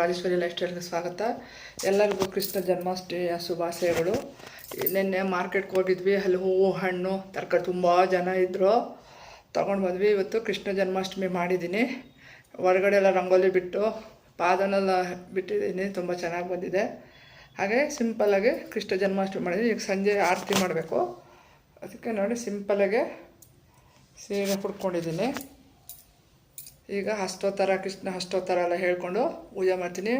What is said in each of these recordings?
Rajeshwari life ಸ್ಟೈಲ್ಗೆ ಸ್ವಾಗತ. ಎಲ್ಲರಿಗೂ ಕೃಷ್ಣ ಜನ್ಮಾಷ್ಟಮಿಯ ಶುಭಾಶಯಗಳು. ನಿನ್ನೆ ಮಾರ್ಕೆಟ್ಗೆ ಹೋಗಿದ್ವಿ. ಅಲ್ಲಿ ಹೂವು, ಹಣ್ಣು, ತರಕಾರಿ ತುಂಬ ಜನ ಇದ್ದರು ತೊಗೊಂಡು ಬಂದ್ವಿ. ಇವತ್ತು ಕೃಷ್ಣ ಜನ್ಮಾಷ್ಟಮಿ ಮಾಡಿದ್ದೀನಿ ಹೊರಗಡೆ ಎಲ್ಲ ರಂಗೋಲಿ ಬಿಟ್ಟು ಪಾದನೆಲ್ಲ ಬಿಟ್ಟಿದ್ದೀನಿ ತುಂಬ ಚೆನ್ನಾಗಿ ಬಂದಿದೆ. ಹಾಗೆ ಸಿಂಪಲ್ಲಾಗಿ ಕೃಷ್ಣ ಜನ್ಮಾಷ್ಟಮಿ ಮಾಡಿದ್ದೀನಿ ಈಗ ಸಂಜೆ ಆರತಿ ಮಾಡಬೇಕು. ಅದಕ್ಕೆ ನೋಡಿ ಸಿಂಪಲ್ಲಾಗೆ ಸೀರೆ ಹುಡ್ಕೊಂಡಿದ್ದೀನಿ ಈಗ ಅಷ್ಟೋತ್ತರ, ಕೃಷ್ಣ ಅಷ್ಟೋತ್ತರ ಎಲ್ಲ ಹೇಳ್ಕೊಂಡು ಪೂಜೆ ಮಾಡ್ತೀನಿ.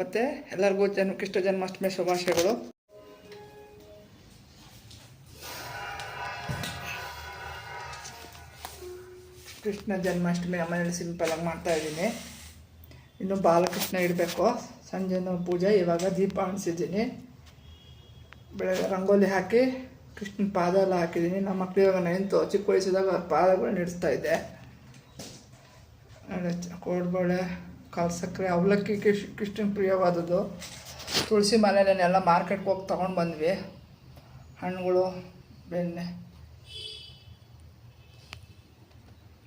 ಮತ್ತು ಎಲ್ಲರಿಗೂ ಜನ್ಮ, ಕೃಷ್ಣ ಜನ್ಮಾಷ್ಟಮಿ ಶುಭಾಶಯಗಳು. ಕೃಷ್ಣ ಜನ್ಮಾಷ್ಟಮಿ ಮನೇಲಿ ಸಿಂಪಲಾಗಿ ಮಾಡ್ತಾಯಿದ್ದೀನಿ ಇನ್ನು ಬಾಲಕೃಷ್ಣ ಇಡಬೇಕು. ಸಂಜೆನೂ ಪೂಜೆ, ಇವಾಗ ದೀಪ ಅಣಿಸಿದ್ದೀನಿ ಬೆಳಗ್ಗೆ ರಂಗೋಲಿ ಹಾಕಿ, ಕೃಷ್ಣನ ಪಾದ ಎಲ್ಲ ಹಾಕಿದ್ದೀನಿ. ನಮ್ಮ ಮಕ್ಕಳು ಇವಾಗ ನೈನ್ತು, ಚಿಕ್ಕ ವಯಸ್ಸಿದಾಗ ಅವ್ರ ಪಾದಗಳು ನಡೆಸ್ತಾ ಇದ್ದೆ. ಕೋಡ್ಬಳೆ ಕಾಲು ಸಕ್ಕರೆ, ಅವಲಕ್ಕಿ ಕೃಷ್ಣ ಪ್ರಿಯವಾದದ್ದು. ತುಳಸಿ ಮನೆಯಲ್ಲೆಲ್ಲ ಮಾರ್ಕೆಟ್ಗೆ ಹೋಗಿ ತೊಗೊಂಡು ಬಂದ್ವಿ. ಹಣ್ಣುಗಳು, ಬೆಣ್ಣೆ.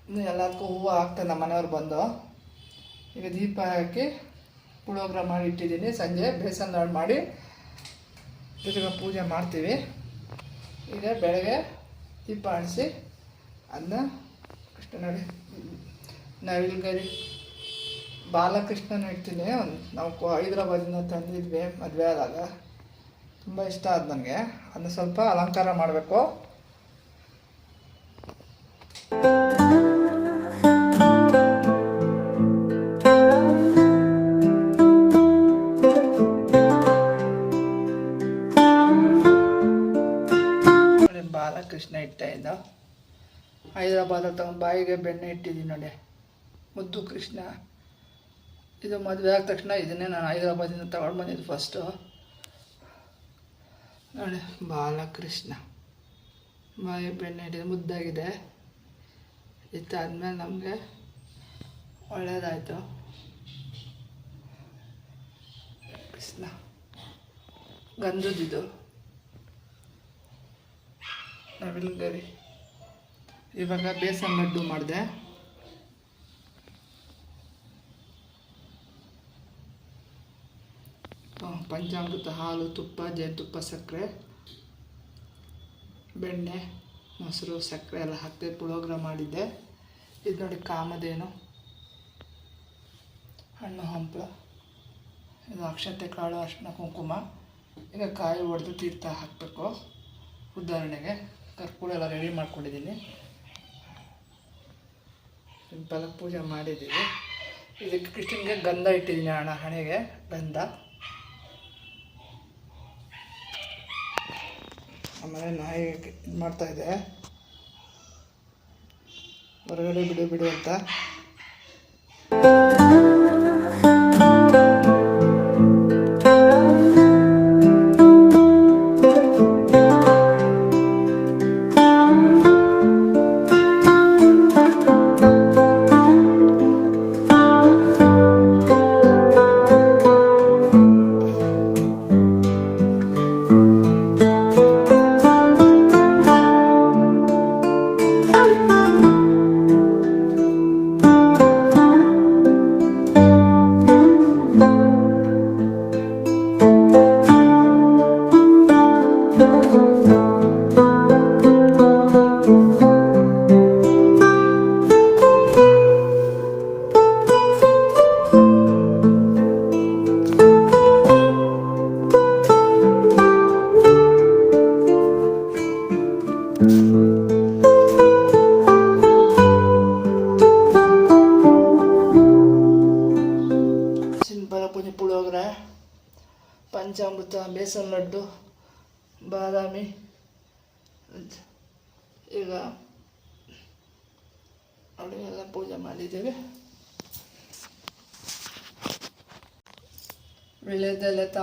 ಇನ್ನು ಎಲ್ಲದಕ್ಕೂ ಹೂವು ಹಾಕ್ತಾರೆ ನಮ್ಮ ಮನೆಯವ್ರು ಬಂದು. ಈಗ ದೀಪ ಹಾಕಿ ಪುಳೋಗ್ರ ಮಾಡಿ ಇಟ್ಟಿದ್ದೀನಿ. ಸಂಜೆ ಬೇಸನ್ ಲಾಡು ಮಾಡಿ ಜೊತೆಗೆ ಪೂಜೆ ಮಾಡ್ತೀವಿ. ಈಗ ಬೆಳಗ್ಗೆ ದೀಪ ಆಡಿಸಿ ಅದನ್ನ ಕೃಷ್ಣ ನೋಡಿ. ನವಿಲ್ಗರಿ ಬಾಲಕೃಷ್ಣನ ಇಡ್ತೀನಿ ನಾವು ಹೈದ್ರಾಬಾದಿಂದ ತಂದಿದ್ವಿ, ಮದುವೆ ಆದಾಗ. ತುಂಬ ಇಷ್ಟ ಆದ ನನಗೆ. ಅದನ್ನ ಸ್ವಲ್ಪ ಅಲಂಕಾರ ಮಾಡಬೇಕು. ಬಾಲಕೃಷ್ಣ ಇಟ್ಟ ಇದ್ದ. ಹೈದ್ರಾಬಾದ ತಗೊಂಡು ಬಾಯಿಗೆ ಬೆಣ್ಣೆ ಇಟ್ಟಿದ್ದೀನಿ ನೋಡಿ. ಮುದ್ದು ಕೃಷ್ಣ. ಇದು ಮದುವೆ ಆದ ತಕ್ಷಣ ಇದನ್ನೇ ನಾನು ಹೈದರಾಬಾದಿಂದ ತಗೊಂಡು ಬಂದಿದ್ದು ಫಸ್ಟು ನೋಡಿ, ಬಾಲಕೃಷ್ಣ. ಬಾಯಿ ಬೆಣ್ಣೆ ಹಿಡಿದು ಮುದ್ದಾಗಿದೆ. ಇತ್ತಾದ್ಮೇಲೆ ನಮಗೆ ಒಳ್ಳೆಯದಾಯಿತು ಕೃಷ್ಣ. ಗಂಧದಿದು ನವಿಲ್ಗರಿ ಇವಾಗ ಬೇಸನ್ ಲಡ್ಡು ಮಾಡಿದೆ. ಪಂಚಾಮೃತ ಹಾಲು, ತುಪ್ಪ ಜೇನುತುಪ್ಪ ಸಕ್ಕರೆ, ಬೆಣ್ಣೆ, ಮೊಸರು, ಸಕ್ಕರೆ ಎಲ್ಲ ಹಾಕಿದೆ ಪುಳೋಗ್ರ ಮಾಡಿದ್ದೆ. ಇದು ನೋಡಿ ಕಾಮಧೇನು, ಹಣ್ಣು, ಹಂಪಲು, ಇದು ಅಕ್ಷತೆ, ಕಾಳು ಅರ್ಶಿನ ಕುಂಕುಮ, ಈಗ ಕಾಯಿ ಹೊಡೆದು ತೀರ್ಥ ಹಾಕಬೇಕು. ಉದಾಹರಣೆಗೆ ಕರ್ಪೂರ ಎಲ್ಲ ರೆಡಿ ಮಾಡ್ಕೊಂಡಿದ್ದೀನಿ. ಸಿಂಪಲಾಗಿ ಪೂಜೆ ಮಾಡಿದ್ದೀವಿ. ಇದಕ್ಕೆ ಕೃಷ್ಣನಿಗೆ ಗಂಧ ಇಟ್ಟಿದ್ದೀನಿ ಹಣ ಹಣೆಗೆ, ಗಂಧ. ಆಮೇಲೆ ನಾಯಿ ಇದು ಮಾಡ್ತಾ ಇದೆ. ಹೊರಗಡೆ ಬಿಡು ಬಿಡು ಅಂತ.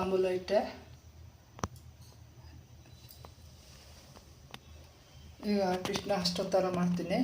ತಾಂಬೂಲ ಇಟ್ಟೆ ಈಗ ಕೃಷ್ಣ ಅಷ್ಟೋತ್ತರ ಮಾಡ್ತೀನಿ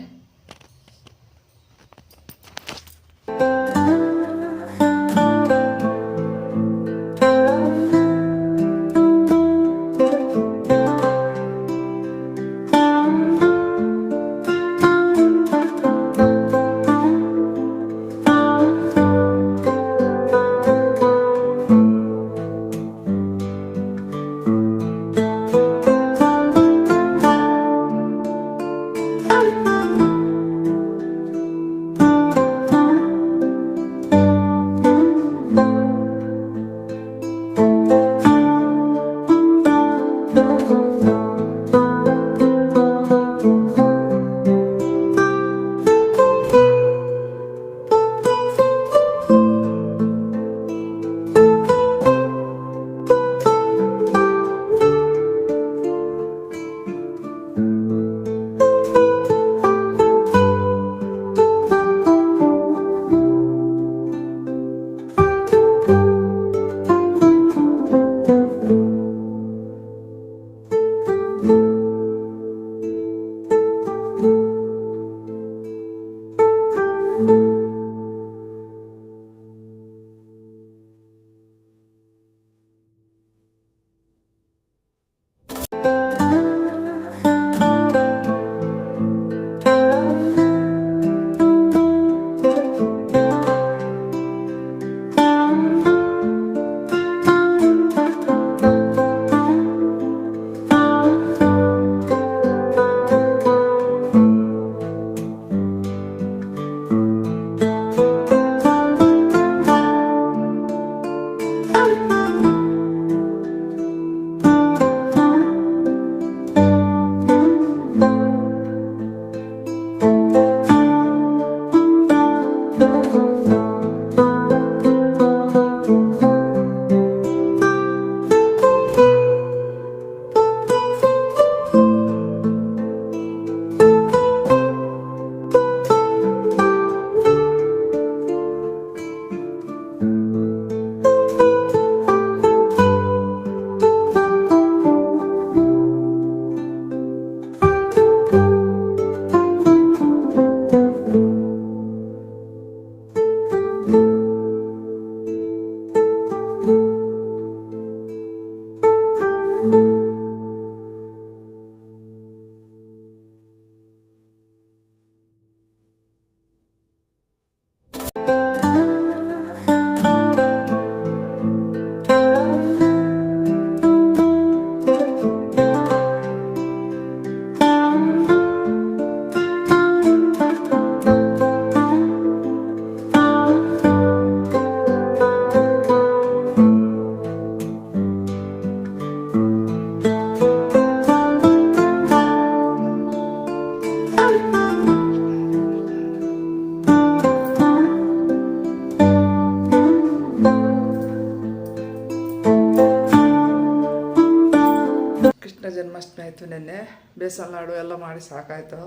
ಬೇಸನ್ ಲಾಡು ಎಲ್ಲ ಮಾಡಿ ಸಾಕಾಯಿತು.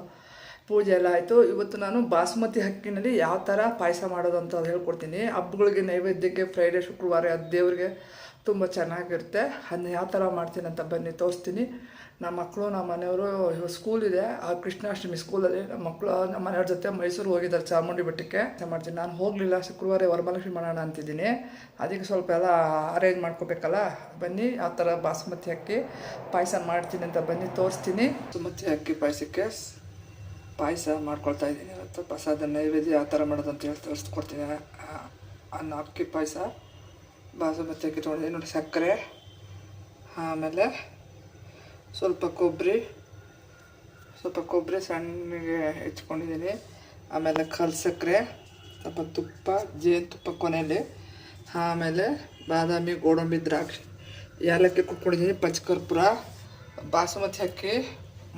ಪೂಜೆ ಎಲ್ಲ ಆಯಿತು. ಇವತ್ತು ನಾನು ಬಾಸುಮತಿ ಹಕ್ಕಿನಲ್ಲಿ ಯಾವ ಥರ ಪಾಯಸ ಮಾಡೋದು ಅಂತ ಹೇಳ್ಕೊಡ್ತೀನಿ. ಹಬ್ಬಗಳಿಗೆ ನೈವೇದ್ಯಕ್ಕೆ ಫ್ರೈಡೇ ಶುಕ್ರವಾರ ಅದು ದೇವ್ರಿಗೆ ತುಂಬ ಚೆನ್ನಾಗಿರುತ್ತೆ. ಅದನ್ನ ಯಾವ ಥರ ಮಾಡ್ತೀನಿ ಅಂತ ಬನ್ನಿ, ತೋರಿಸ್ತೀನಿ. ನಮ್ಮ ಮಕ್ಕಳು ನಮ್ಮ ಮನೆಯವರು ಸ್ಕೂಲ್ ಇದೆ. ಆ ಕೃಷ್ಣಾಷ್ಟಮಿ ಸ್ಕೂಲಲ್ಲಿ ನಮ್ಮ ಮಕ್ಕಳು, ನಮ್ಮ ಮನೆಯವ್ರ ಜೊತೆ ಮೈಸೂರು ಹೋಗಿದ್ದಾರೆ ಚಾಮುಂಡಿ ಬೆಟ್ಟಕ್ಕೆ. ಮಾಡ್ತೀನಿ. ನಾನು ಹೋಗಲಿಲ್ಲ. ಶುಕ್ರವಾರ ವರಮಹಾಲಕ್ಷ್ಮಿ ಮಾಡೋಣ ಅಂತಿದ್ದೀನಿ. ಅದಕ್ಕೆ ಸ್ವಲ್ಪ ಎಲ್ಲ ಅರೇಂಜ್ ಮಾಡ್ಕೋಬೇಕಲ್ಲ? ಬನ್ನಿ. ಆ ಥರ ಬಾಸುಮತಿ ಅಕ್ಕಿ ಪಾಯಸ ಮಾಡ್ತೀನಿ ಅಂತ ಬನ್ನಿ. ತೋರಿಸ್ತೀನಿ. ಬಾಸುಮತಿ ಅಕ್ಕಿ ಪಾಯಸಕ್ಕೆ ಪಾಯಸ ಮಾಡ್ಕೊಳ್ತಾ ಇದ್ದೀನಿ ಇವತ್ತು. ಪ್ರಸಾದ ನೈವೇದ್ಯ ಆ ಥರ ಮಾಡೋದು ಅಂತ ಹೇಳಿ ತೋರಿಸ್ಕೊಡ್ತೀನಿ. ಅನ್ನ, ಅಕ್ಕಿ ಪಾಯಸ, ಬಾಸುಮತಿ ಅಕ್ಕಿ ತೊಗೊಂಡಿದ್ದೀನಿ ನೋಡಿ ಸಕ್ಕರೆ, ಆಮೇಲೆ ಸ್ವಲ್ಪ ಕೊಬ್ಬರಿ ಸ್ವಲ್ಪ ಕೊಬ್ಬರಿ ಸಣ್ಣಗೆ ಹೆಚ್ಕೊಂಡಿದ್ದೀನಿ ಆಮೇಲೆ ಕಲ್ ಸಕ್ಕರೆ ಸ್ವಲ್ಪ ತುಪ್ಪ ಜೇನುತುಪ್ಪ ಕೊನೆಯಲ್ಲಿ ಆಮೇಲೆ ಬಾದಾಮಿ, ಗೋಡಂಬಿ, ದ್ರಾಕ್ಷಿ ಏಲಕ್ಕಿ ಕುಟ್ಕೊಂಡಿದ್ದೀನಿ, ಪಚ್ಚಕರ್ಪೂರ, ಬಾಸುಮತಿ ಅಕ್ಕಿ,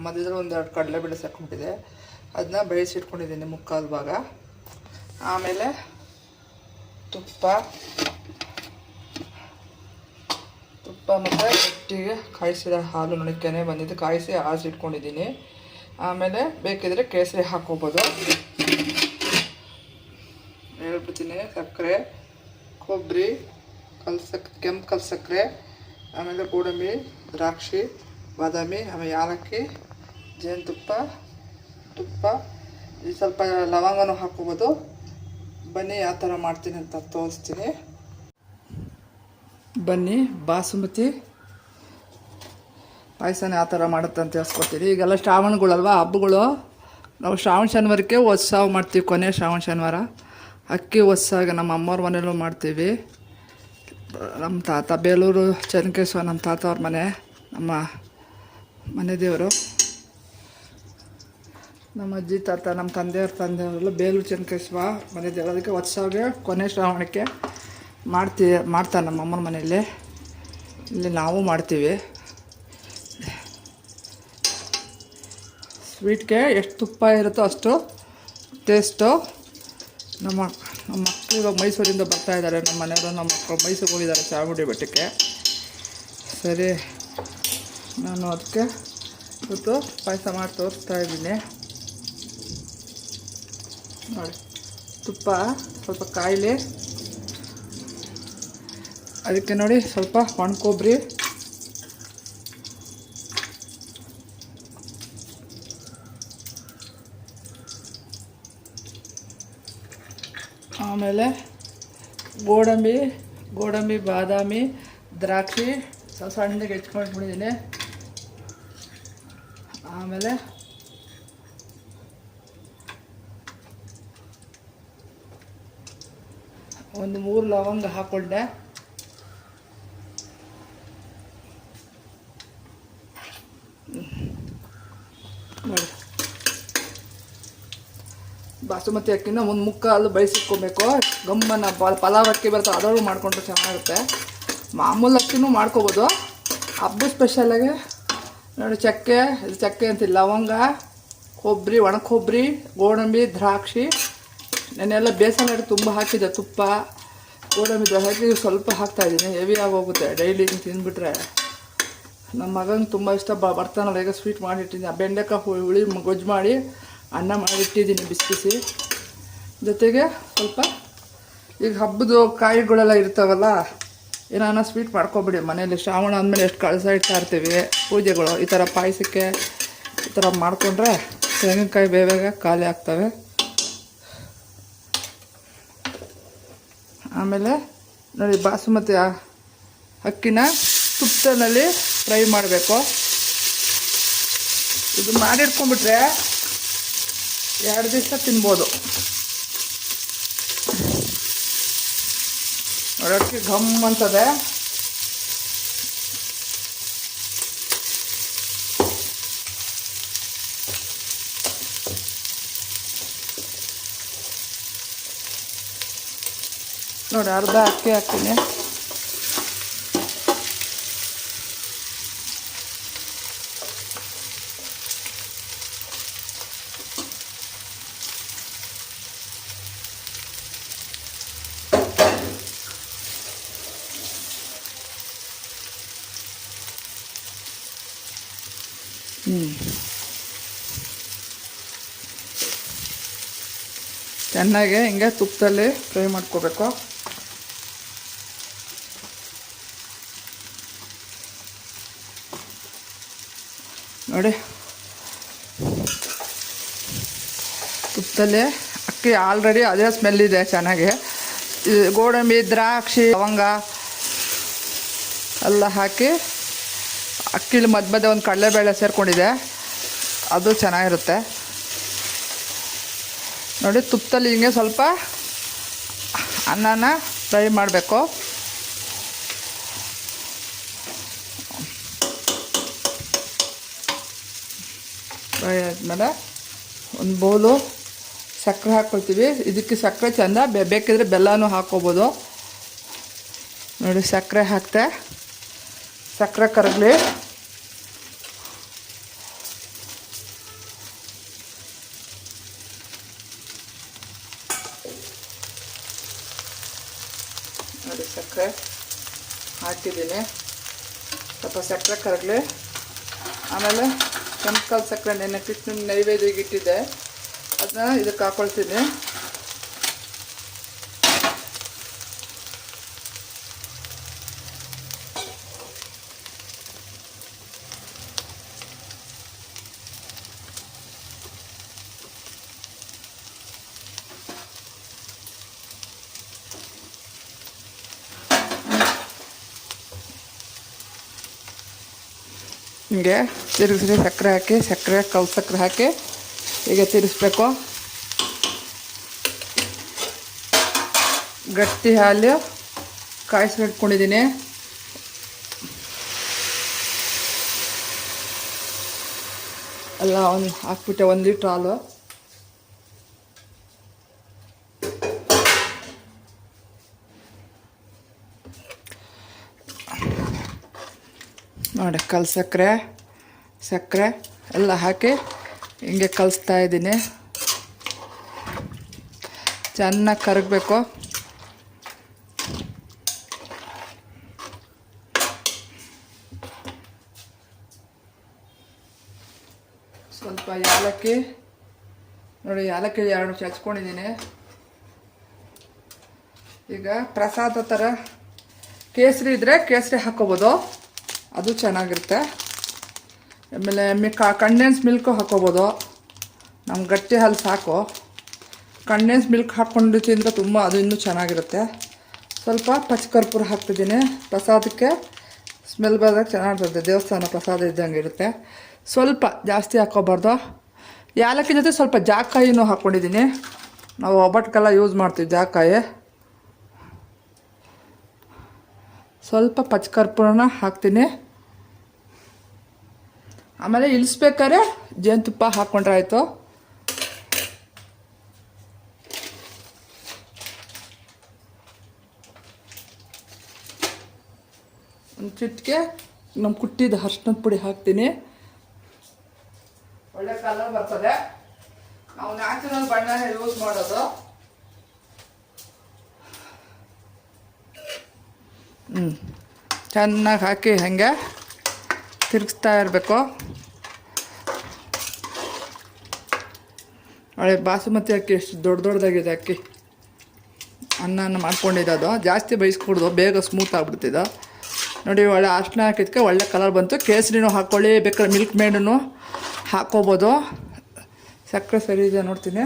ಮಧ್ಯದಲ್ಲಿ ಒಂದೆರಡು ಕಡಲೆಬೇಳೆ ಸಾಕೊಂಡಿದೆ ಅದನ್ನ ಬೇಯಿಸಿಟ್ಕೊಂಡಿದ್ದೀನಿ ಮುಕ್ಕಾಲು ಭಾಗ. ಆಮೇಲೆ ತುಪ್ಪ ಮತ್ತು ಗಟ್ಟಿಗೆ ಕಾಯಿಸಿದ ಹಾಲು ನೊಣಕೆನೆ ಬಂದಿದ್ದು ಕಾಯಿಸಿ ಆರಿಸಿಟ್ಕೊಂಡಿದ್ದೀನಿ ಆಮೇಲೆ ಬೇಕಿದ್ರೆ ಕೇಸರಿ ಹಾಕೋಬೋದು ಹೇಳ್ಬಿಡ್ತೀನಿ ಸಕ್ಕರೆ, ಕೊಬ್ಬರಿ, ಕಲ್ಸಕ್, ಕೆಂಪು ಕಲ್ ಸಕ್ಕರೆ ಆಮೇಲೆ ಗೋಡಂಬಿ, ದ್ರಾಕ್ಷಿ, ಬಾದಾಮಿ, ಆಮೇಲೆ ಯಾಲಕ್ಕಿ, ಜೇನುತುಪ್ಪ, ತುಪ್ಪ. ಈ ಸ್ವಲ್ಪ ಲವಂಗನೂ ಹಾಕೋಬೋದು ಬನ್ನಿ ಯಾವ ಥರ ಮಾಡ್ತೀನಿ ಅಂತ ತೋರಿಸ್ತೀನಿ. ಬನ್ನಿ, ಬಾಸುಮತಿ. ಪಾಯಸನೇ ಆ ಥರ ಮಾಡುತ್ತೆ ಅಂತ ತಿಳಿಸ್ಕೊಡ್ತೀನಿ ಈಗೆಲ್ಲ ಶ್ರಾವಣಗಳಲ್ವ, ಹಬ್ಬಗಳು. ನಾವು ಶ್ರಾವಣ ಶನಿವಾರಕ್ಕೆ ಉತ್ಸವ ಮಾಡ್ತೀವಿ ಕೊನೆ ಶ್ರಾವಣ ಶನಿವಾರ. ಅಕ್ಕಿ ಉತ್ಸವ ನಮ್ಮ ಅಮ್ಮವ್ರ ಮನೇಲೂ ಮಾಡ್ತೀವಿ. ನಮ್ಮ ತಾತ, ಬೇಲೂರು ಚನ್ನಕೇಶ್ವರ ನಮ್ಮ ತಾತ ಅವ್ರ ಮನೆ, ನಮ್ಮ ಮನೆ ದೇವರು. ನಮ್ಮ ಅಜ್ಜಿ, ತಾತ, ನಮ್ಮ ತಂದೆಯವ್ರ ತಂದೆಯವರೆಲ್ಲ ಬೇಲೂರು ಚೆನ್ನಕೇಶ್ವ ಮನೆ ದೇವರು. ಅದಕ್ಕೆ ಉತ್ಸವಗೆ ಕೊನೆ ಶ್ರಾವಣಕ್ಕೆ ಮಾಡ್ತೀವಿ, ಮಾಡ್ತಾರೆ ನಮ್ಮ ಅಮ್ಮನ ಮನೆಯಲ್ಲಿ. ಇಲ್ಲಿ ನಾವು ಮಾಡ್ತೀವಿ. ಸ್ವೀಟ್ಗೆ ಎಷ್ಟು ತುಪ್ಪ ಇರುತ್ತೋ ಅಷ್ಟು ಟೇಸ್ಟು ನಮ್ಮ ನಮ್ಮ ಮಕ್ಕಳು ಇವಾಗ ಮೈಸೂರಿಂದ ಬರ್ತಾ ಇದ್ದಾರೆ. ನಮ್ಮ ಮನೆಯವರು, ನಮ್ಮ ಮಕ್ಕಳು ಮೈಸೂರಿಗೆ ಹೋಗಿದ್ದಾರೆ ಚಾಮುಂಡಿ ಬೆಟ್ಟಕ್ಕೆ. ಸರಿ, ನಾನು ಅದಕ್ಕೆ ಇವತ್ತು ಪಾಯಸ ಮಾಡಿ ತೋರಿಸ್ತಾ ಇದ್ದೀನಿ. ನೋಡಿ, ತುಪ್ಪ ಸ್ವಲ್ಪ ಕಾಯಿಲೆ. ಅದಕ್ಕೆ ನೋಡಿ ಸ್ವಲ್ಪ ಒಣ ಕೊಬ್ಬರಿ. ಆಮೇಲೆ ಗೋಡಂಬಿ ಗೋಡಂಬಿ, ಬಾದಾಮಿ, ದ್ರಾಕ್ಷಿ ಸಣ್ಣಗೆ ಹೆಚ್ಕೊಂಡ್ಬಿಟ್ಟಿದ್ದೀನಿ. ಆಮೇಲೆ ಒಂದು ಮೂರು ಲವಂಗ ಹಾಕ್ಕೊಂಡೆ ನೋಡಿ ಬಾಸುಮತಿ ಅಕ್ಕಿನ ಒಂದು ಮುಕ್ಕಾಲು ಬಯಸಿಟ್ಕೊಬೇಕು ಗಮ್ಮನ ಪಲಾವ್ ಅಕ್ಕಿ ಬರುತ್ತೆ ಅದರಲ್ಲೂ ಮಾಡಿಕೊಂಡ್ರೆ ಚೆನ್ನಾಗಿರುತ್ತೆ. ಮಾಮೂಲು ಅಕ್ಕಿನೂ ಮಾಡ್ಕೋಬೋದು. ಹಬ್ಬ ಸ್ಪೆಷಲಾಗಿ ನೋಡಿ ಚಕ್ಕೆ, ಇದು ಚಕ್ಕೆ ಅಂತ ಲವಂಗ ಕೊಬ್ಬರಿ ಒಣ ಕೊಬ್ಬರಿ ಗೋಡಂಬಿ, ದ್ರಾಕ್ಷಿ, ನೆನ್ನೆಲ್ಲ ಬೇಸನ್ ಹಿಟ್ಟು ತುಂಬ ಹಾಕಿದ್ದೆ, ತುಪ್ಪ, ಗೋಡಂಬಿ, ದ್ರಾಕ್ಷಿ. ಸ್ವಲ್ಪ ಹಾಕ್ತಾಯಿದ್ದೀನಿ ಹೆವಿ ಆಗೋಗುತ್ತೆ. ಡೈಲಿ ತಿಂದುಬಿಟ್ರೆ ನಮ್ಮ ಮಗಂಗೆ ತುಂಬ ಇಷ್ಟ. ಬರ್ತಾನಲ್ಲ, ಈಗ ಸ್ವೀಟ್ ಮಾಡಿಟ್ಟಿದ್ದೀನಿ ಬೆಂಡೆಕಾಯಿ ಹುಳಿ ಗೊಜ್ಜು ಮಾಡಿ ಅನ್ನ ಮಾಡಿಟ್ಟಿದ್ದೀನಿ ಬಿಸಿ ಜೊತೆಗೆ ಸ್ವಲ್ಪ ಈಗ ಹಬ್ಬದ ಕಾಯಿಗಳೆಲ್ಲ ಇರ್ತಾವಲ್ಲ, ಏನಾನ ಸ್ವೀಟ್ ಮಾಡ್ಕೊಬಿಡಿ ಮನೇಲಿ. ಶ್ರಾವಣ ಅಂದಮೇಲೆ ಎಷ್ಟು ಕಳಸ ಇಡ್ತಾ ಇರ್ತೀವಿ, ಪೂಜೆಗಳು, ಈ ಥರ ಪಾಯಸಕ್ಕೆ ಈ ಥರ ಮಾಡಿಕೊಂಡ್ರೆ ತೆಂಗಿನಕಾಯಿ ಬೇಗ ಖಾಲಿ ಆಗ್ತವೆ. ಆಮೇಲೆ ನೋಡಿ ಬಾಸುಮತಿ ಅಕ್ಕಿನ ತುಪ್ಪದಲ್ಲಿ ಫ್ರೈ ಮಾಡಬೇಕು. ಇದು ಮಾಡಿಟ್ಕೊಂಡ್ಬಿಟ್ರೆ ಎರಡು ದಿವಸ ತಿನ್ಬೋದು. ನೋಡೋಕ್ಕೆ ಘಮ್ ಅಂತದೆ. ನೋಡಿ ಅರ್ಧ ಅಕ್ಕಿ ಹಾಕ್ತೀನಿ. ಚೆನ್ನಾಗಿ ಹಿಂಗೆ ತುಪ್ಪದಲ್ಲಿ ಫ್ರೈ ಮಾಡ್ಕೋಬೇಕು. ನೋಡಿ. ತುಪ್ಪದಲ್ಲಿ ಅಕ್ಕಿ ಆಲ್ರೆಡಿ ಅದೇ ಸ್ಮೆಲ್ ಇದೆ ಚೆನ್ನಾಗಿ. ಗೋಡಂಬಿ, ದ್ರಾಕ್ಷಿ, ಲವಂಗ ಎಲ್ಲ ಹಾಕಿ ಅಕ್ಕಿಲಿ ಮಧ್ಯ ಮಧ್ಯೆ ಒಂದು ಕಡಲೆಬೇಳೆ ಸೇರಿಕೊಂಡಿದೆ. ಅದು ಚೆನ್ನಾಗಿರುತ್ತೆ. ನೋಡಿ, ತುಪ್ಪದಲ್ಲಿ ಹಿಂಗೆ ಸ್ವಲ್ಪ ಅನ್ನನ ಫ್ರೈ ಮಾಡಬೇಕು. ಫ್ರೈ ಆದಮೇಲೆ ಒಂದು ಬೌಲು ಸಕ್ಕರೆ ಹಾಕ್ಕೊಳ್ತೀವಿ ಇದಕ್ಕೆ ಸಕ್ಕರೆ ಚೆಂದ ಬೇಕಿದ್ರೆ ಬೆಲ್ಲನೂ ಹಾಕ್ಕೋಬೋದು ನೋಡಿ, ಸಕ್ಕರೆ ಹಾಕ್ತೆ. ಸಕ್ಕರೆ ಕರಗಲಿ ನೋಡಿ ಸಕ್ಕರೆ ಹಾಕಿದ್ದೀನಿ ಸ್ವಲ್ಪ ಸಕ್ಕರೆ ಕರಗಲಿ. ಆಮೇಲೆ ಕೆಂಪಲ್ ಸಕ್ಕರೆ ನೆನೆ ಕಿಟ್ಟು ನೈವೇದ್ಯಕ್ಕೆ ಇಟ್ಟಿದ್ದೆ. ಅದನ್ನ ಇದಕ್ಕೆ ಹಾಕೊಳ್ತೀನಿ. ಹಿಂಗೆ ತಿರುಗಿಸಿ ಸಕ್ಕರೆ ಹಾಕಿ, ಸಕ್ಕರೆ ಕಲ್ ಸಕ್ಕರೆ ಹಾಕಿ ಹೀಗೆ ತಿರುಗಿಸ್ಬೇಕು. ಗಟ್ಟಿ ಹಾಲು ಕಾಯಿಸ್ಬಿಟ್ಕೊಂಡಿದ್ದೀನಿ. ಎಲ್ಲ ಒಂದು ಹಾಕ್ಬಿಟ್ಟೆ ಒಂದು ಲೀಟ್ರ್ ಹಾಲು. ನೋಡಿ ಕಲ್ ಸಕ್ಕರೆ ಸಕ್ಕರೆ ಎಲ್ಲ ಹಾಕಿ ಹಿಂಗೆ ಕಲಿಸ್ತಾ ಇದ್ದೀನಿ. ಚೆನ್ನಾಗಿ ಕರಗಬೇಕು. ಸ್ವಲ್ಪ ಏಲಕ್ಕಿ ನೋಡಿ ಏಲಕ್ಕಿ ಎರಡು ಚಚ್ಕೊಂಡಿದ್ದೀನಿ ಈಗ ಪ್ರಸಾದ ಥರ ಕೇಸರಿ ಇದ್ದರೆ ಕೇಸರಿ ಹಾಕೋಬೋದು. ಅದು ಚೆನ್ನಾಗಿರುತ್ತೆ. ಆಮೇಲೆ ಮಿಕ್ಕ ಕಂಡೆನ್ಸ್ ಮಿಲ್ಕು ಹಾಕೋಬೋದು. ನಮ್ಮ ಗಟ್ಟಿ ಹಾಲು ಸಾಕು. ಕಂಡೆನ್ಸ್ ಮಿಲ್ಕ್ ಹಾಕ್ಕೊಂಡು ತಿಂದರೆ ತುಂಬ ಅದು ಇನ್ನೂ ಚೆನ್ನಾಗಿರುತ್ತೆ. ಸ್ವಲ್ಪ ಪಚ್ಚಕರ್ಪೂರ ಹಾಕ್ತಿದ್ದೀನಿ. ಪ್ರಸಾದಕ್ಕೆ ಸ್ಮೆಲ್ ಬರೋದಾಗ ಚೆನ್ನಾಗಿರುತ್ತೆ ದೇವಸ್ಥಾನ ಪ್ರಸಾದ ಇದ್ದಂಗೆ ಇರುತ್ತೆ. ಸ್ವಲ್ಪ ಜಾಸ್ತಿ ಹಾಕೋಬಾರ್ದು. ಏಲಕ್ಕಿ ಜೊತೆ ಸ್ವಲ್ಪ ಜಾಕಾಯಿನೂ ಹಾಕ್ಕೊಂಡಿದ್ದೀನಿ ನಾವು ಒಬ್ಬಟ್ಟಿಗೆಲ್ಲ ಯೂಸ್ ಮಾಡ್ತೀವಿ ಜಾಕಾಯಿ. ಸ್ವಲ್ಪ ಪಚ್ಚಕರ್ಪೂರನ ಹಾಕ್ತೀನಿ. ಆಮೇಲೆ ಇಳಿಸ್ಬೇಕಾದ್ರೆ ಜೇನುತುಪ್ಪ ಹಾಕ್ಕೊಂಡ್ರೆ ಆಯಿತು ಒಂದು ಚಿಟಿಕೆ ನಮ್ಮ ಕುಟ್ಟಿದ ಅರ್ಶಿನದ ಪುಡಿ ಹಾಕ್ತೀನಿ. ಒಳ್ಳೆ ಕಲರ್ ಬರ್ತದೆ. ನಾವು ನ್ಯಾಚುರಲ್ ಬಣ್ಣನೇ ಯೂಸ್ ಮಾಡೋದು. ಹ್ಞೂ ಚೆನ್ನಾಗಿ ಹಾಕಿ ಹಾಗೆ ತಿರುಗಿಸ್ತಾ ಇರಬೇಕು. ಒಳ್ಳೆ ಬಾಸುಮತಿ ಅಕ್ಕಿ ಎಷ್ಟು ದೊಡ್ಡ ದೊಡ್ಡದಾಗಿದೆ ಅಕ್ಕಿ. ಅನ್ನನ ಮಾಡ್ಕೊಂಡಿದ್ದು ಜಾಸ್ತಿ ಬೇಯಿಸ್ಕೊಡ್ದು ಬೇಗ ಸ್ಮೂತ್ ಆಗ್ಬಿಡ್ತಿದ್ದು ನೋಡಿ, ಒಳ್ಳೆ ಅರ್ಶಿನ ಹಾಕಿದ್ಕೆ ಒಳ್ಳೆ ಕಲರ್ ಬಂತು. ಕೇಸರಿನೂ ಹಾಕ್ಕೊಳ್ಳಿ ಬೇಕಾದ್ರೆ ಮಿಲ್ಕ್ ಮೇಡನ್ನು ಹಾಕ್ಕೋಬೋದು. ಸಕ್ಕರೆ ಸರಿ ಇದೆ ನೋಡ್ತೀನಿ.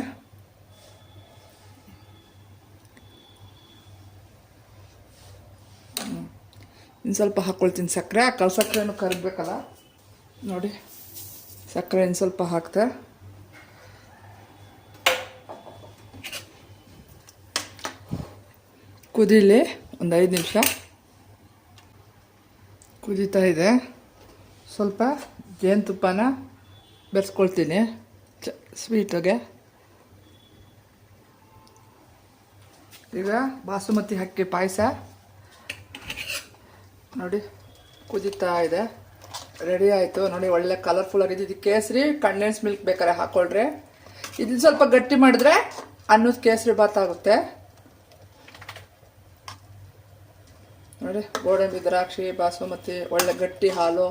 ಇನ್ನು ಸ್ವಲ್ಪ ಹಾಕ್ಕೊಳ್ತೀನಿ ಸಕ್ಕರೆ. ಕಲ್ ಸಕ್ಕರೆನೂ ಕರಗಬೇಕಲ್ಲ ನೋಡಿ. ಸಕ್ಕರೆ ಇನ್ನು ಸ್ವಲ್ಪ ಹಾಕ್ತೆ ಕುದೀಲಿ ಒಂದು ಐದು ನಿಮಿಷ. ಕುದೀತಾ ಇದೆ. ಸ್ವಲ್ಪ ಜೇನುತುಪ್ಪನ ಬೆರೆಸ್ಕೊಳ್ತೀನಿ. ಚ ಸ್ವೀಟಿಗೆ ಈಗ ಬಾಸುಮತಿ ಅಕ್ಕಿ ಪಾಯಸ. ನೋಡಿ, ಕುದೀತಾ ಇದೆ. ರೆಡಿ ಆಯಿತು. ನೋಡಿ, ಒಳ್ಳೆ ಕಲರ್ಫುಲ್ ಆಗಿದೆ. ಇದು ಕೇಸರಿ ಕಂಡೆನ್ಸ್ ಮಿಲ್ಕ್ ಬೇಕಾದ್ರೆ ಹಾಕೊಳ್ರಿ. ಇದನ್ನ ಸ್ವಲ್ಪ ಗಟ್ಟಿ ಮಾಡಿದ್ರೆ ಅನ್ನದ ಕೇಸರಿ ಭಾತ್ ಆಗುತ್ತೆ. ನೋಡಿ, ಗೋಡಂಬಿ, ದ್ರಾಕ್ಷಿ, ಬಾಸುಮತಿ, ಒಳ್ಳೆ ಗಟ್ಟಿ ಹಾಲು,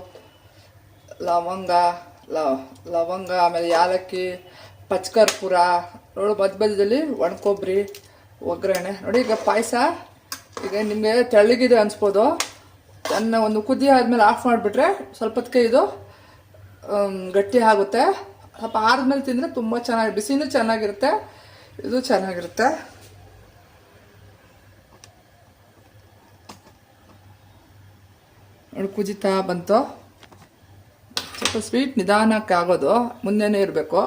ಲವಂಗ ಲವ್ ಲವಂಗ, ಆಮೇಲೆ ಯಾಲಕ್ಕಿ, ಪಚ್ಕರ್ಪುರ, ನೋಡು, ಮಧ್ಯ ಮಧ್ಯದಲ್ಲಿ ಒಣಕೊಬ್ಬರಿ ಒಗ್ಗರಣೆ. ನೋಡಿ, ಈಗ ಪಾಯಸ, ಈಗ ನಿಮಗೆ ತೆಳ್ಳಗಿದೆ ಅನ್ಸ್ಬೋದು. ಅದನ್ನ ಒಂದು ಕುದಿ ಆದಮೇಲೆ ಆಫ್ ಮಾಡಿಬಿಟ್ರೆ ಸ್ವಲ್ಪ ಹೊತ್ತಿಗೆ ಇದು ಗಟ್ಟಿ ಆಗುತ್ತೆ. ಸ್ವಲ್ಪ ಆದ್ಮೇಲೆ ತಿಂದರೆ ತುಂಬ ಚೆನ್ನಾಗಿ, ಬಿಸಿನೂ ಚೆನ್ನಾಗಿರುತ್ತೆ, ಇದು ಚೆನ್ನಾಗಿರುತ್ತೆ. ನೋಡಿ, ಕುದಿತಾ ಬಂತು. ಸ್ವಲ್ಪ ಸ್ವೀಟ್ ನಿಧಾನಕ್ಕೆ ಆಗೋದು, ಮುಂದೆನೇ ಇರಬೇಕು.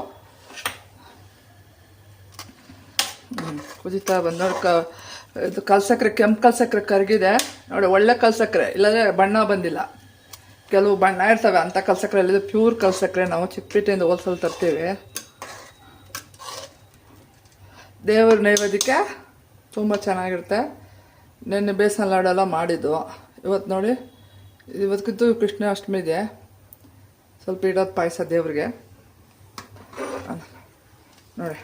ಕುದಿತಾ ಬಂದು ಕ ಇದು ಕಲ್ಸಕ್ರೆ ಕೆಂಪು ಕಲ್ಸಕ್ರೆ ಕರಗಿದೆ. ನೋಡಿ, ಒಳ್ಳೆ ಕಲ್ಸಕ್ಕರೆ ಇಲ್ಲಾಂದರೆ ಬಣ್ಣ ಬಂದಿಲ್ಲ. ಕೆಲವು ಬಣ್ಣ ಇರ್ತವೆ ಅಂಥ ಕಲ್ಸಕ್ಕರೆ ಇಲ್ಲದೆ ಪ್ಯೂರ್ ಕಲ್ಸಕ್ಕರೆ ನಾವು ಚಿಕ್ಕಪೇಟೆಯಿಂದ ಹೋಲ್ಸಲ್ ತರ್ತೀವಿ. ದೇವ್ರ ನೈವೇದ್ಯಕ್ಕೆ ತುಂಬ ಚೆನ್ನಾಗಿರುತ್ತೆ. ನಿನ್ನೆ ಬೇಸನ್ ಲಾಡೆಲ್ಲ ಮಾಡಿದ್ದು. ಇವತ್ತು ನೋಡಿ ಇವತ್ತಿದ್ದು ಕೃಷ್ಣಾಷ್ಟಮಿ ಇದೆ. ಸ್ವಲ್ಪ ಇಡೋದು ಪಾಯಸ ದೇವ್ರಿಗೆ. ನೋಡಿ.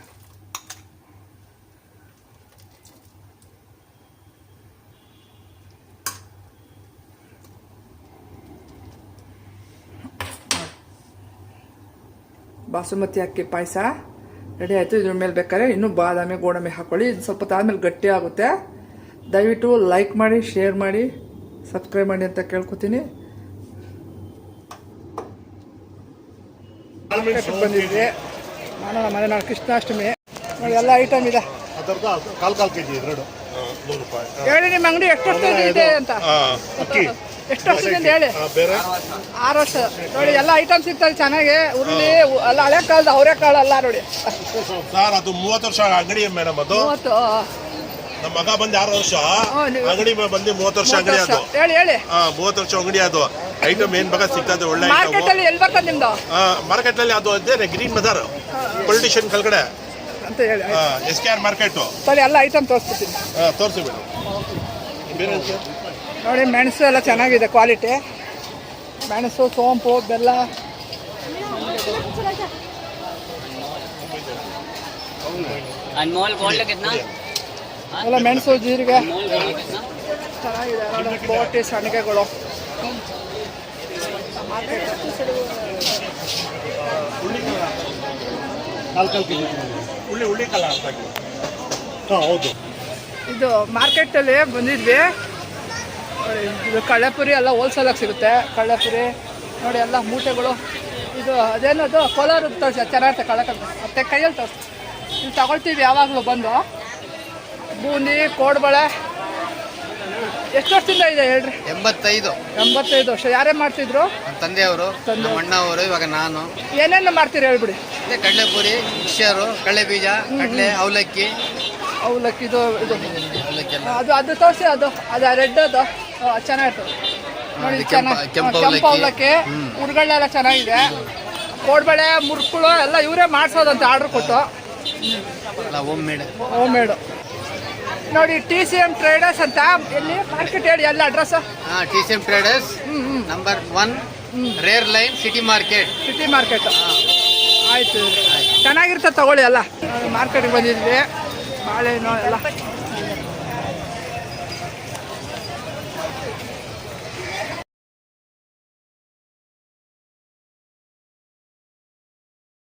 ಬಾಸುಮತಿ ಅಕ್ಕಿ ಪಾಯಸ ರೆಡಿ ಆಯಿತು. ಇದ್ರ ಮೇಲೆ ಬೇಕಾದ್ರೆ ಇನ್ನೂ ಬಾದಾಮಿ ಗೋಡಂಬಿ ಹಾಕ್ಕೊಳ್ಳಿ ಇದು ಸ್ವಲ್ಪ ತಾದ್ಮೇಲೆ ಆದ್ಮೇಲೆ ಗಟ್ಟಿ ಆಗುತ್ತೆ. ದಯವಿಟ್ಟು ಲೈಕ್ ಮಾಡಿ ಶೇರ್ ಮಾಡಿ ಸಬ್ಸ್ಕ್ರೈಬ್ ಮಾಡಿ ಅಂತ ಕೇಳ್ಕೊತೀನಿ. ಮನೆ ಕೃಷ್ಣಾಷ್ಟಮಿ. ನೋಡಿ ಎಲ್ಲ ಐಟಮ್ ಇದೆ. ಕಾಲ್ ಎರಡು. ಹೇಳಿ ನಿಮ್ಮ ಅಂಗಡಿ ಎಷ್ಟು ಇದೆ ಅಂತ. ಎಷ್ಟು ವರ್ಷದಿಂದ ಹೇಳಿ? ಆರು ವರ್ಷ. ನೋಡಿ ಎಲ್ಲ ಐಟಮ್ ಸಿಗ್ತದೆ ಚೆನ್ನಾಗಿ. ಉರುಳಿ ಎಲ್ಲ ಹಳೆ ಕಾಲದ ಅವರೇ ಕಾಳು ಅಲ್ಲ ನೋಡಿ. ಸರ್ ಅದು ಮೂವತ್ತು ವರ್ಷ ಅಂಗಡಿ ಮೇಡಮ್ ಅದು. ಮೂವತ್ತು ನಮ್ಮ ಮಗ ಬಂದು ಆರು ವರ್ಷ. ಅಂಗಡಿ ಬಂದು ಮೂವತ್ತು ವರ್ಷ ಅಂಗಡಿ ಅದು. ಹೇಳಿ ಹೇಳಿ. ಹಾ ಮೂವತ್ತು ವರ್ಷ ಅಂಗಡಿ ಅದು. ಐಟಮ್ ಏನ್ ಬೇಕಾ ಸಿಗ್ತದೆ ಒಳ್ಳೆ ಮಾರ್ಕೆಟ್ ಅಲ್ಲಿ ಎಲ್ಲಿ ಬರ್ತದೆ ನಿಮ್ದು? ಮಾರ್ಕೆಟ್ ಅಲ್ಲಿ ಅದು ಅದೇ ಗ್ರೀನ್ ಬಜಾರ್ ಪೊಲಿಟಿಷಿಯನ್ ಕೆಳಗಡೆ. ಅಂತ ಹೇಳಿ. ಎಸ್ ಕೆ ಆರ್ ಮಾರ್ಕೆಟ್ ಸರಿ ಎಲ್ಲ ಐಟಮ್ ತೋರಿಸ್ಬಿಡ್ತೀನಿ. ತೋರಿಸಿ ಮೇಡಮ್ ಬೇರೆ ಎಂತ? ನೋಡಿ ಮೆಣಸು ಎಲ್ಲ ಚೆನ್ನಾಗಿದೆ ಕ್ವಾಲಿಟಿ ಮೆಣಸು ಸೋಂಪು ಬೆಲ್ಲ अनमोल गोल्ड कितना ಎಲ್ಲ ಮೆಣಸು ಜೀರಿಗೆ अनमोल गोल्ड कितना ಚೆನ್ನಾಗಿದೆ ನೋಡಿ ಬೋಟಿ ಸಣಿಗೆಗಳು ಕಾಲ್ ಕಾಲ್ ಕೆಜಿ ಉಳ್ಳಿ ಉಳ್ಳಿ ಕಾಲ ಹಾಕಿ ಹಾಂ ಹೌದು ಇದು ಮಾರ್ಕೆಟಲ್ಲಿ ಬಂದಿದ್ವಿ ನೋಡಿ, ಇದು ಕಳ್ಳೆಪುರಿ ಎಲ್ಲ ಹೋಲ್ಸೇಲಾಗಿ ಸಿಗುತ್ತೆ. ಕಳ್ಳೆಪುರಿ ನೋಡಿ ಎಲ್ಲ ಮೂಟೆಗಳು. ಇದು ಅದೇನದು? ಕೋಲಾರ ತೋರಿಸಿ ಚೆನ್ನಾಗಿರುತ್ತೆ ಕಳ್ಳಕಲ್ ಮತ್ತೆ ಕೈಯಲ್ಲಿ ತೋರಿಸಿ ಇಲ್ಲಿ ತಗೊಳ್ತೀವಿ ಯಾವಾಗಲೂ ಬಂದು. ಬೂಂದಿ ಕೋಡ್ಬಳೆ. ಎಷ್ಟು ವರ್ಷದಿಂದ ಇದೆ ಹೇಳ್ರಿ? ಎಂಬತ್ತೈದು. ಎಂಬತ್ತೈದು ವರ್ಷ. ಯಾರೇ ಮಾಡ್ತಿದ್ರು? ತಂದೆಯವರು ತಂದೆ. ನಮ್ಮ ಅಣ್ಣವರು ಇವಾಗ ನಾನು. ಏನೇನು ಮಾಡ್ತೀರಿ ಹೇಳ್ಬಿಡಿ. ಇದೇ ಕಡಲೆಪುರಿ ಮಿಕ್ಸರು ಕಡಲೆ ಬೀಜ ಕಡಲೆ ಅವಲಕ್ಕಿ. ಅವಲಕ್ಕಿ ಇದು ಇದು. ಅವಲಕ್ಕಿ ಎಲ್ಲ. ಅದು ಅದು ತೋರಿಸಿ ಅದು. ಅದು ರೆಡ್ ಅದು. ಆ, ಚೆನ್ನಾಗಿರ್ತದೆ. ನೋಡಿ ಚೆನ್ನಾಗಿ ಕೆಂಪ- ಅವಲಕ್ಕಿ. ಚೆನ್ನಾಗಿದೆ. ಕೋಡ್ಬಳೆ ಮುರ್ಕುಳು ಎಲ್ಲ ಇವರೇ ಮಾಡಿಸೋದಂತೆ ಆರ್ಡರ್ ಕೊಟ್ಟು. ಹೋಮ್ ಮೇಡ್ ಹೋಮ್ ಮೇಡು ನೋಡಿ ಟಿ ಸಿ ಎಂ ಟ್ರೇಡರ್ಸ್ ಅಂತ ಎಲ್ಲಿ? ಮಾರ್ಕೆಟ್ ಹೇಳಿ ಎಲ್ಲ ಅಡ್ರೆಸ್ ಹಾಂ T C M traders number one rear line city market city market ಆಯ್ತು. ಚೆನ್ನಾಗಿರ್ತದೆ ತಗೊಳ್ಳಿ ಎಲ್ಲ. ಮಾರ್ಕೆಟ್ಗೆ ಬಂದಿದ್ವಿ. ಬಾಳೆಹಣ್ಣು ಎಲ್ಲ.